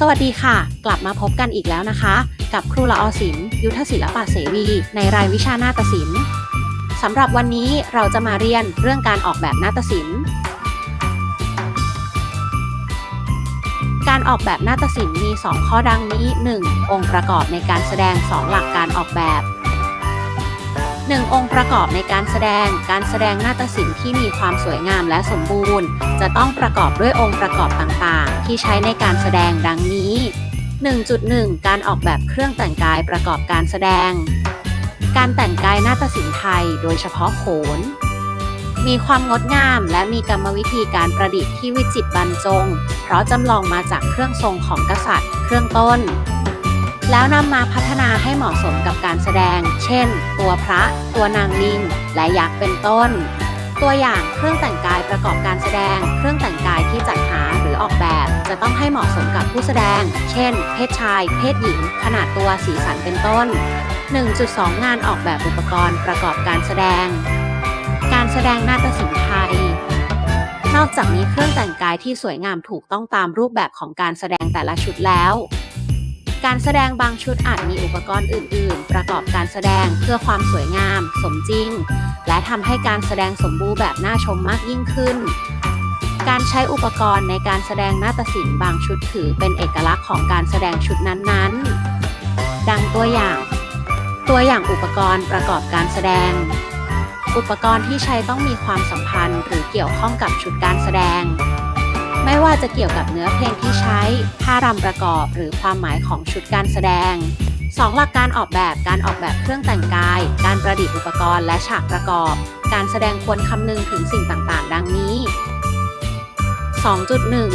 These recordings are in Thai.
สวัสดีค่ะ กลับมาพบกันอีกแล้วนะคะ กับครูละอศิลป์ยุทธศิลปะเสวี ในรายวิชานาฏศิลป์สำหรับวันนี้เราจะมาเรียนเรื่องการออกแบบนาฏศิลป์ การออกแบบนาฏศิลป์มี 2 ข้อดังนี้ 1. องค์ประกอบในการแสดง 2 หลักการออกแบบ 1. องค์ประกอบในการแสดง การแสดงนาฏศิลป์ที่มีความสวยงามและสมบูรณ์ จะต้องประกอบด้วยองค์ประกอบต่างๆ ที่ใช้ในการแสดงดังนี้ 1.1 การออกแบบเครื่องแต่งกายประกอบการแสดง การแต่งกายนาฏศิลป์ไทย โดยเฉพาะโขน มีความงดงามและมีกรรมวิธีการประดิษฐ์ที่วิจิตรบรรจง เพราะจำลองมาจากเครื่องทรงของกษัตริย์ เครื่องต้น แล้วนำมาพัฒนาให้เหมาะสมกับการแสดง เช่น ตัวพระ ตัวนางลิงและยักษ์เป็นต้น ตัวอย่างเครื่องแต่งกายประกอบการแสดง เครื่องแต่งกายที่จัดหาหรือออกแบบ จะต้องให้เหมาะสมกับผู้แสดง เช่น เพศชาย เพศหญิง ขนาดตัวสีสันเป็นต้น 1.2 งานออกแบบอุปกรณ์ประกอบการแสดง การแสดงนาฏศิลป์ไทยนอกจากนี้เครื่องแต่งกายที่สวยงามถูกต้องตามรูปแบบของการแสดงแต่ละชุดแล้ว การแสดงบางชุดอาจมีอุปกรณ์อื่น ๆ ประกอบการแสดงเพื่อความสวยงาม สมจริง และทำให้การแสดงสมบูรณ์แบบน่าชมมากยิ่งขึ้น การใช้อุปกรณ์ในการแสดงนาฏศิลป์บางชุดถือเป็นเอกลักษณ์ของการแสดงชุดนั้น ๆ ดังตัวอย่าง ตัวอย่างอุปกรณ์ประกอบการแสดง อุปกรณ์ที่ใช้ต้องมีความสัมพันธ์ หรือเกี่ยวข้องกับชุดการแสดง ไม่ว่าจะเกี่ยวกับเนื้อเพลงที่ใช้ ท่ารำประกอบ หรือความหมายของชุดการแสดง 2. หลักการออกแบบ การออกแบบเครื่องแต่งกาย การประดิษฐ์อุปกรณ์และฉากประกอบ การแสดงควรคำนึงถึงสิ่งต่างๆ ดังนี้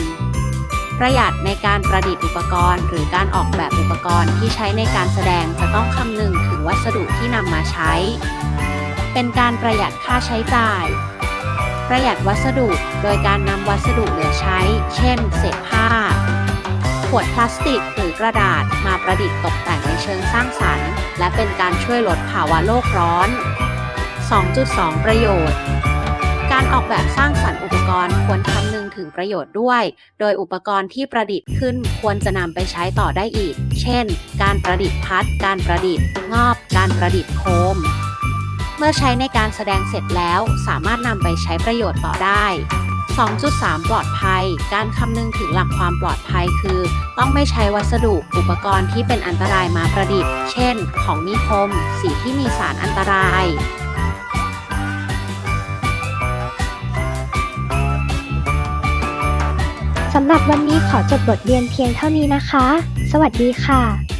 2.1 ประหยัดในการประดิษฐ์อุปกรณ์ หรือการออกแบบอุปกรณ์ที่ใช้ในการแสดงจะต้องคำนึงถึงวัสดุที่นำมาใช้ เป็นการประหยัดค่าใช้จ่าย ประหยัดวัสดุโดยการนำวัสดุเหลือใช้ เช่น เศษผ้า ขวดพลาสติกหรือกระดาษมาประดิษฐ์ตกแต่งในเชิงสร้างสรรค์ และเป็นการช่วยลดภาวะโลกร้อน 2.2 ประโยชน์ การออกแบบสร้างสรรค์อุปกรณ์ควรคำนึงถึงประโยชน์ด้วย โดยอุปกรณ์ที่ประดิษฐ์ขึ้นควรจะนำไปใช้ต่อได้อีก เช่น การประดิษฐ์พัด การประดิษฐ์งอบ การประดิษฐ์โคม เมื่อใช้ในการแสดงเสร็จแล้วสามารถนำไปใช้ประโยชน์ต่อได้ 2.3 ปลอดภัย การคำนึงถึงหลักความปลอดภัยคือ ต้องไม่ใช้วัสดุอุปกรณ์ที่เป็นอันตรายมาประดิษฐ์ เช่น ของมีคม สีที่มีสารอันตราย สำหรับวันนี้ขอจบบทเรียนเพียงเท่านี้นะคะ สวัสดีค่ะ